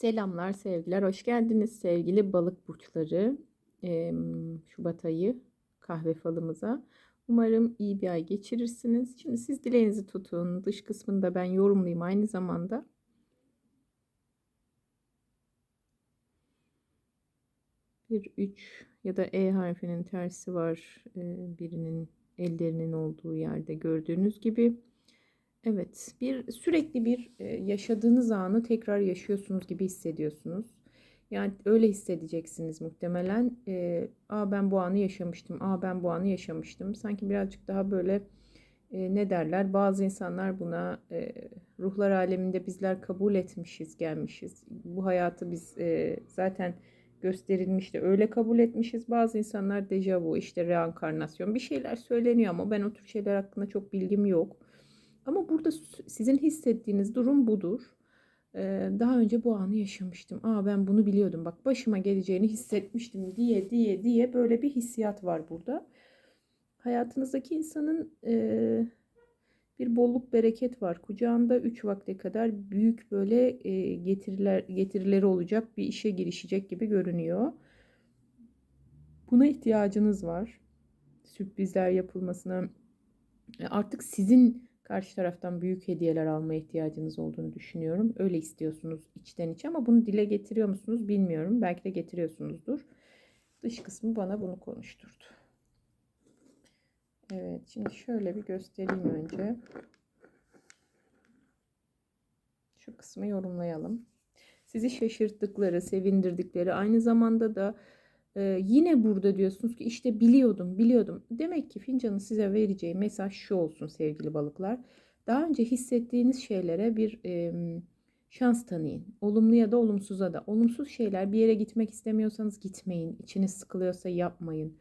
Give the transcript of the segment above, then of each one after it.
Selamlar, sevgiler. Hoş geldiniz sevgili balık burçları. Şubat ayı kahve falımıza. Umarım iyi bir ay geçirirsiniz. Şimdi siz dileğinizi tutun. Dış kısmında ben yorumlayayım aynı zamanda. Bir üç ya da E harfinin tersi var. Birinin ellerinin olduğu yerde gördüğünüz gibi. Evet, bir sürekli bir e, yaşadığınız anı tekrar yaşıyorsunuz gibi hissediyorsunuz. Yani öyle hissedeceksiniz muhtemelen. E, Aa ben bu anı yaşamıştım. Aa ben bu anı yaşamıştım. Sanki birazcık daha böyle e, ne derler? Bazı insanlar buna e, ruhlar aleminde bizler kabul etmişiz, gelmişiz. Bu hayatı biz e, zaten gösterilmiş de öyle kabul etmişiz. Bazı insanlar dejavu, işte reenkarnasyon bir şeyler söyleniyor ama ben o tür şeyler hakkında çok bilgim yok. Ama burada sizin hissettiğiniz durum budur. Ee, daha önce bu anı yaşamıştım. Aa ben bunu biliyordum. Bak başıma geleceğini hissetmiştim diye diye diye böyle bir hissiyat var burada. Hayatınızdaki insanın e, bir bolluk bereket var. Kucağında 3 vakte kadar büyük böyle e, getiriler getirileri olacak bir işe girişecek gibi görünüyor. Buna ihtiyacınız var. Sürprizler yapılmasına artık sizin karşı taraftan büyük hediyeler almaya ihtiyacınız olduğunu düşünüyorum. Öyle istiyorsunuz içten içe ama bunu dile getiriyor musunuz bilmiyorum. Belki de getiriyorsunuzdur. Dış kısmı bana bunu konuşturdu. Evet şimdi şöyle bir göstereyim önce. Şu kısmı yorumlayalım. Sizi şaşırttıkları, sevindirdikleri aynı zamanda da ee, yine burada diyorsunuz ki işte biliyordum, biliyordum. Demek ki fincanın size vereceği mesaj şu olsun sevgili balıklar. Daha önce hissettiğiniz şeylere bir e, şans tanıyın. Olumlu ya da olumsuza da. Olumsuz şeyler bir yere gitmek istemiyorsanız gitmeyin. İçiniz sıkılıyorsa yapmayın.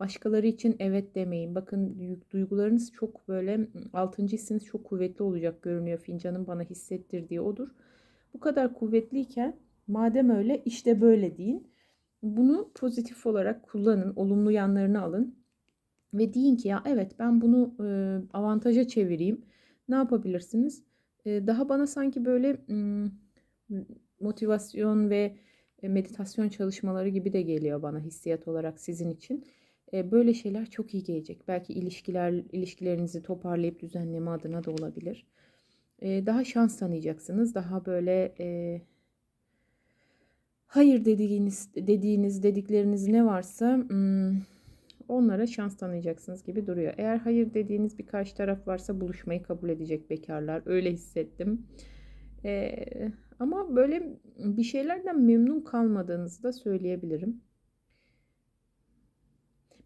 Başkaları için evet demeyin. Bakın duygularınız çok böyle altıncı hissiniz çok kuvvetli olacak görünüyor. Fincanın bana hissettirdiği odur. Bu kadar kuvvetliyken madem öyle işte böyle deyin bunu pozitif olarak kullanın, olumlu yanlarını alın ve deyin ki ya evet ben bunu e, avantaja çevireyim. Ne yapabilirsiniz? E, daha bana sanki böyle motivasyon ve meditasyon çalışmaları gibi de geliyor bana hissiyat olarak sizin için. Böyle şeyler çok iyi gelecek. Belki ilişkiler ilişkilerinizi toparlayıp düzenleme adına da olabilir. Daha şans tanıyacaksınız. Daha böyle hayır dediğiniz, dediğiniz dedikleriniz ne varsa hmm, onlara şans tanıyacaksınız gibi duruyor. Eğer hayır dediğiniz bir karşı taraf varsa buluşmayı kabul edecek bekarlar. Öyle hissettim. Ee, ama böyle bir şeylerden memnun kalmadığınızı da söyleyebilirim.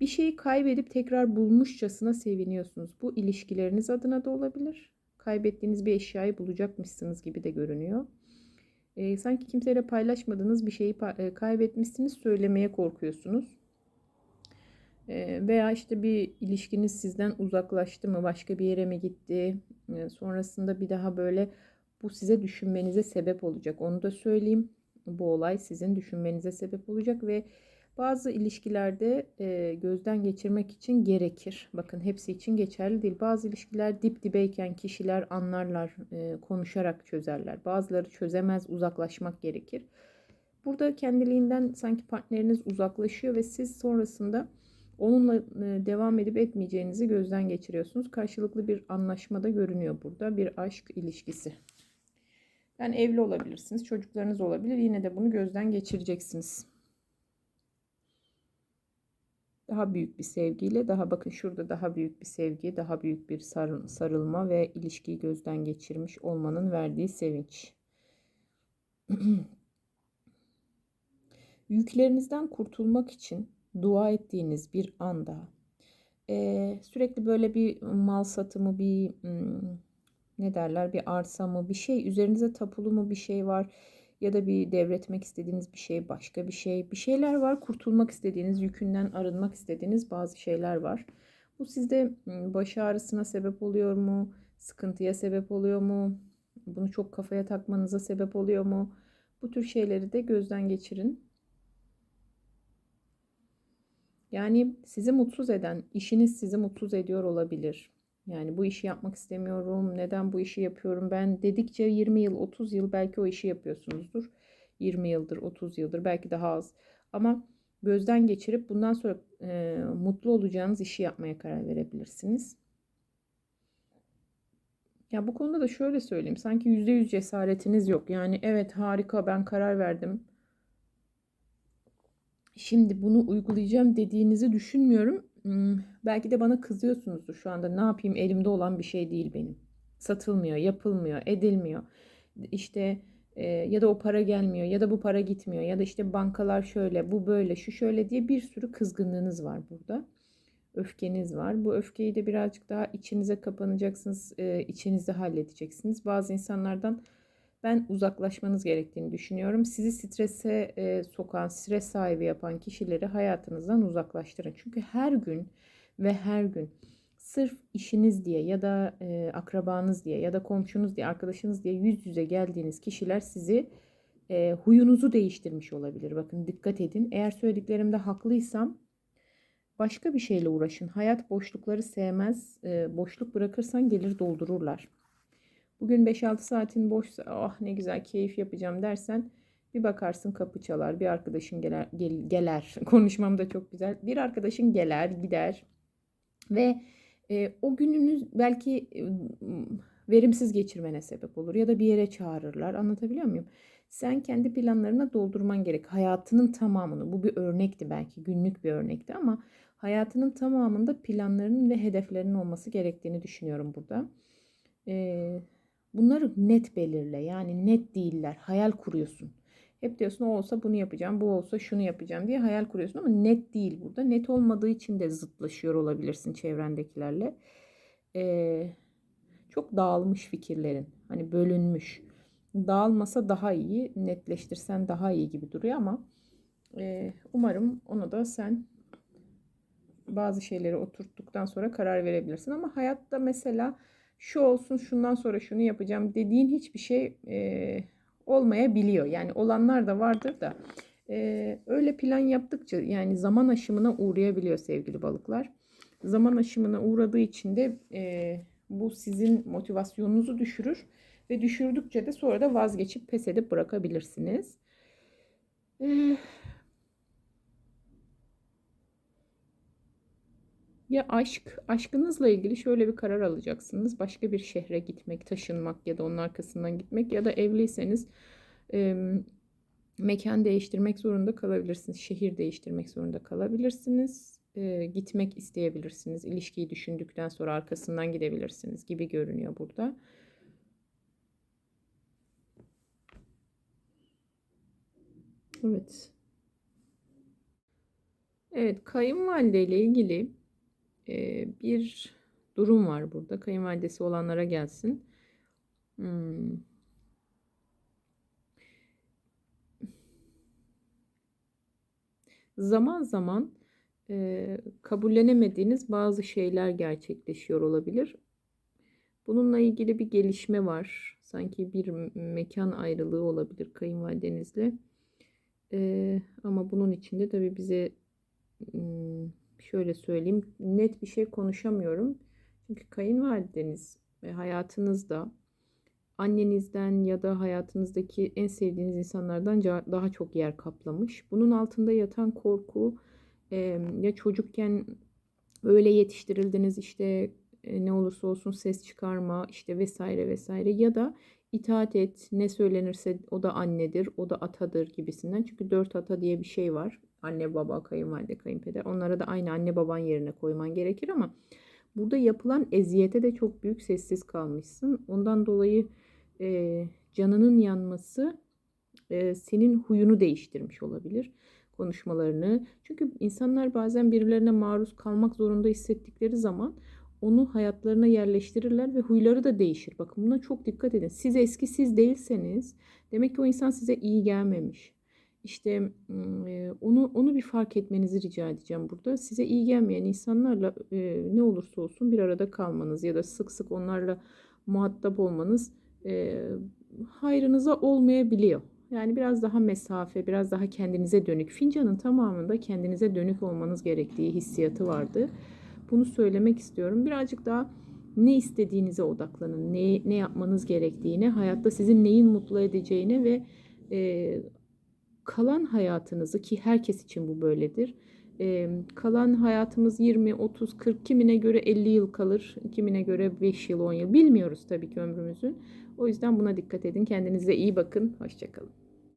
Bir şeyi kaybedip tekrar bulmuşçasına seviniyorsunuz. Bu ilişkileriniz adına da olabilir. Kaybettiğiniz bir eşyayı bulacakmışsınız gibi de görünüyor. E, sanki kimseyle paylaşmadığınız bir şeyi e, kaybetmişsiniz söylemeye korkuyorsunuz. E, veya işte bir ilişkiniz sizden uzaklaştı mı, başka bir yere mi gitti? E, sonrasında bir daha böyle bu size düşünmenize sebep olacak. Onu da söyleyeyim. Bu olay sizin düşünmenize sebep olacak ve bazı ilişkilerde e, gözden geçirmek için gerekir. Bakın hepsi için geçerli değil. Bazı ilişkiler dip dibeyken kişiler anlarlar, e, konuşarak çözerler. Bazıları çözemez, uzaklaşmak gerekir. Burada kendiliğinden sanki partneriniz uzaklaşıyor ve siz sonrasında onunla e, devam edip etmeyeceğinizi gözden geçiriyorsunuz. Karşılıklı bir anlaşmada görünüyor burada. Bir aşk ilişkisi. Yani evli olabilirsiniz, çocuklarınız olabilir. Yine de bunu gözden geçireceksiniz daha büyük bir sevgiyle daha bakın şurada daha büyük bir sevgi, daha büyük bir sarılma ve ilişkiyi gözden geçirmiş olmanın verdiği sevinç. Yüklerinizden kurtulmak için dua ettiğiniz bir anda e, sürekli böyle bir mal satımı, bir hmm, ne derler bir arsa mı, bir şey üzerinize tapulu mu bir şey var ya da bir devretmek istediğiniz bir şey, başka bir şey, bir şeyler var. Kurtulmak istediğiniz, yükünden arınmak istediğiniz bazı şeyler var. Bu sizde baş ağrısına sebep oluyor mu? Sıkıntıya sebep oluyor mu? Bunu çok kafaya takmanıza sebep oluyor mu? Bu tür şeyleri de gözden geçirin. Yani sizi mutsuz eden, işiniz sizi mutsuz ediyor olabilir. Yani bu işi yapmak istemiyorum. Neden bu işi yapıyorum? Ben dedikçe 20 yıl, 30 yıl belki o işi yapıyorsunuzdur. 20 yıldır, 30 yıldır, belki daha az. Ama gözden geçirip bundan sonra e, mutlu olacağınız işi yapmaya karar verebilirsiniz. Ya bu konuda da şöyle söyleyeyim. Sanki %100 cesaretiniz yok. Yani evet harika ben karar verdim. Şimdi bunu uygulayacağım dediğinizi düşünmüyorum. Hmm, belki de bana kızıyorsunuzdur şu anda. Ne yapayım elimde olan bir şey değil benim. Satılmıyor, yapılmıyor, edilmiyor. İşte e, ya da o para gelmiyor ya da bu para gitmiyor ya da işte bankalar şöyle, bu böyle, şu şöyle diye bir sürü kızgınlığınız var burada öfkeniz var. Bu öfkeyi de birazcık daha içinize kapanacaksınız, e, içinizde halledeceksiniz. Bazı insanlardan ben uzaklaşmanız gerektiğini düşünüyorum. Sizi strese e, sokan, stres sahibi yapan kişileri hayatınızdan uzaklaştırın. Çünkü her gün ve her gün sırf işiniz diye ya da e, akrabanız diye ya da komşunuz diye, arkadaşınız diye yüz yüze geldiğiniz kişiler sizi e, huyunuzu değiştirmiş olabilir. Bakın dikkat edin. Eğer söylediklerimde haklıysam Başka bir şeyle uğraşın. Hayat boşlukları sevmez. E, boşluk bırakırsan gelir doldururlar. Bugün 5-6 saatin boşsa ah ne güzel keyif yapacağım dersen bir bakarsın kapı çalar. Bir arkadaşın geler. Gel, geler. Konuşmam da çok güzel. Bir arkadaşın geler gider. Ve e, o gününüz belki e, verimsiz geçirmene sebep olur. Ya da bir yere çağırırlar. Anlatabiliyor muyum? Sen kendi planlarına doldurman gerek. Hayatının tamamını. Bu bir örnekti belki. Günlük bir örnekti ama hayatının tamamında planlarının ve hedeflerinin olması gerektiğini düşünüyorum burada. Ee, bunları net belirle. Yani net değiller. Hayal kuruyorsun. Hep diyorsun o olsa bunu yapacağım, bu olsa şunu yapacağım diye hayal kuruyorsun ama net değil burada. Net olmadığı için de zıtlaşıyor olabilirsin çevrendekilerle. Ee, çok dağılmış fikirlerin. Hani bölünmüş. Dağılmasa daha iyi, netleştirsen daha iyi gibi duruyor ama e, umarım ona da sen bazı şeyleri oturttuktan sonra karar verebilirsin. Ama hayatta mesela şu olsun şundan sonra şunu yapacağım dediğin hiçbir şey e, olmayabiliyor. Yani olanlar da vardır da e, öyle plan yaptıkça yani zaman aşımına uğrayabiliyor sevgili balıklar. Zaman aşımına uğradığı için de e, bu sizin motivasyonunuzu düşürür ve düşürdükçe de sonra da vazgeçip pes edip bırakabilirsiniz. Ee, Ya aşk, aşkınızla ilgili şöyle bir karar alacaksınız. Başka bir şehre gitmek, taşınmak ya da onun arkasından gitmek ya da evliyseniz e, mekan değiştirmek zorunda kalabilirsiniz. Şehir değiştirmek zorunda kalabilirsiniz. E, gitmek isteyebilirsiniz. İlişkiyi düşündükten sonra arkasından gidebilirsiniz gibi görünüyor burada. Evet. Evet, kayınvalide ile ilgili e, bir durum var burada. Kayınvalidesi olanlara gelsin. Hmm. Zaman zaman e, kabullenemediğiniz bazı şeyler gerçekleşiyor olabilir. Bununla ilgili bir gelişme var. Sanki bir mekan ayrılığı olabilir kayınvalidenizle. E, ama bunun içinde tabii bize hmm, şöyle söyleyeyim net bir şey konuşamıyorum. Çünkü kayınvalideniz ve hayatınızda annenizden ya da hayatınızdaki en sevdiğiniz insanlardan daha çok yer kaplamış. Bunun altında yatan korku ya çocukken öyle yetiştirildiniz işte ne olursa olsun ses çıkarma işte vesaire vesaire ya da itaat et ne söylenirse o da annedir o da atadır gibisinden. Çünkü dört ata diye bir şey var. Anne baba kayınvalide kayınpeder onlara da aynı anne baban yerine koyman gerekir ama burada yapılan eziyete de çok büyük sessiz kalmışsın. Ondan dolayı e, canının yanması e, senin huyunu değiştirmiş olabilir konuşmalarını. Çünkü insanlar bazen birilerine maruz kalmak zorunda hissettikleri zaman onu hayatlarına yerleştirirler ve huyları da değişir. Bakın buna çok dikkat edin. Siz eski siz değilseniz demek ki o insan size iyi gelmemiş. İşte onu onu bir fark etmenizi rica edeceğim burada. Size iyi gelmeyen insanlarla ne olursa olsun bir arada kalmanız ya da sık sık onlarla muhatap olmanız e, hayrınıza olmayabiliyor. Yani biraz daha mesafe, biraz daha kendinize dönük. Fincanın tamamında kendinize dönük olmanız gerektiği hissiyatı vardı. Bunu söylemek istiyorum. Birazcık daha ne istediğinize odaklanın. Ne, ne yapmanız gerektiğine, hayatta sizin neyin mutlu edeceğine ve e, kalan hayatınızı ki herkes için bu böyledir. Ee, kalan hayatımız 20, 30, 40 kimine göre 50 yıl kalır, kimine göre 5 yıl, 10 yıl bilmiyoruz tabii ki ömrümüzü. O yüzden buna dikkat edin. Kendinize iyi bakın. Hoşçakalın.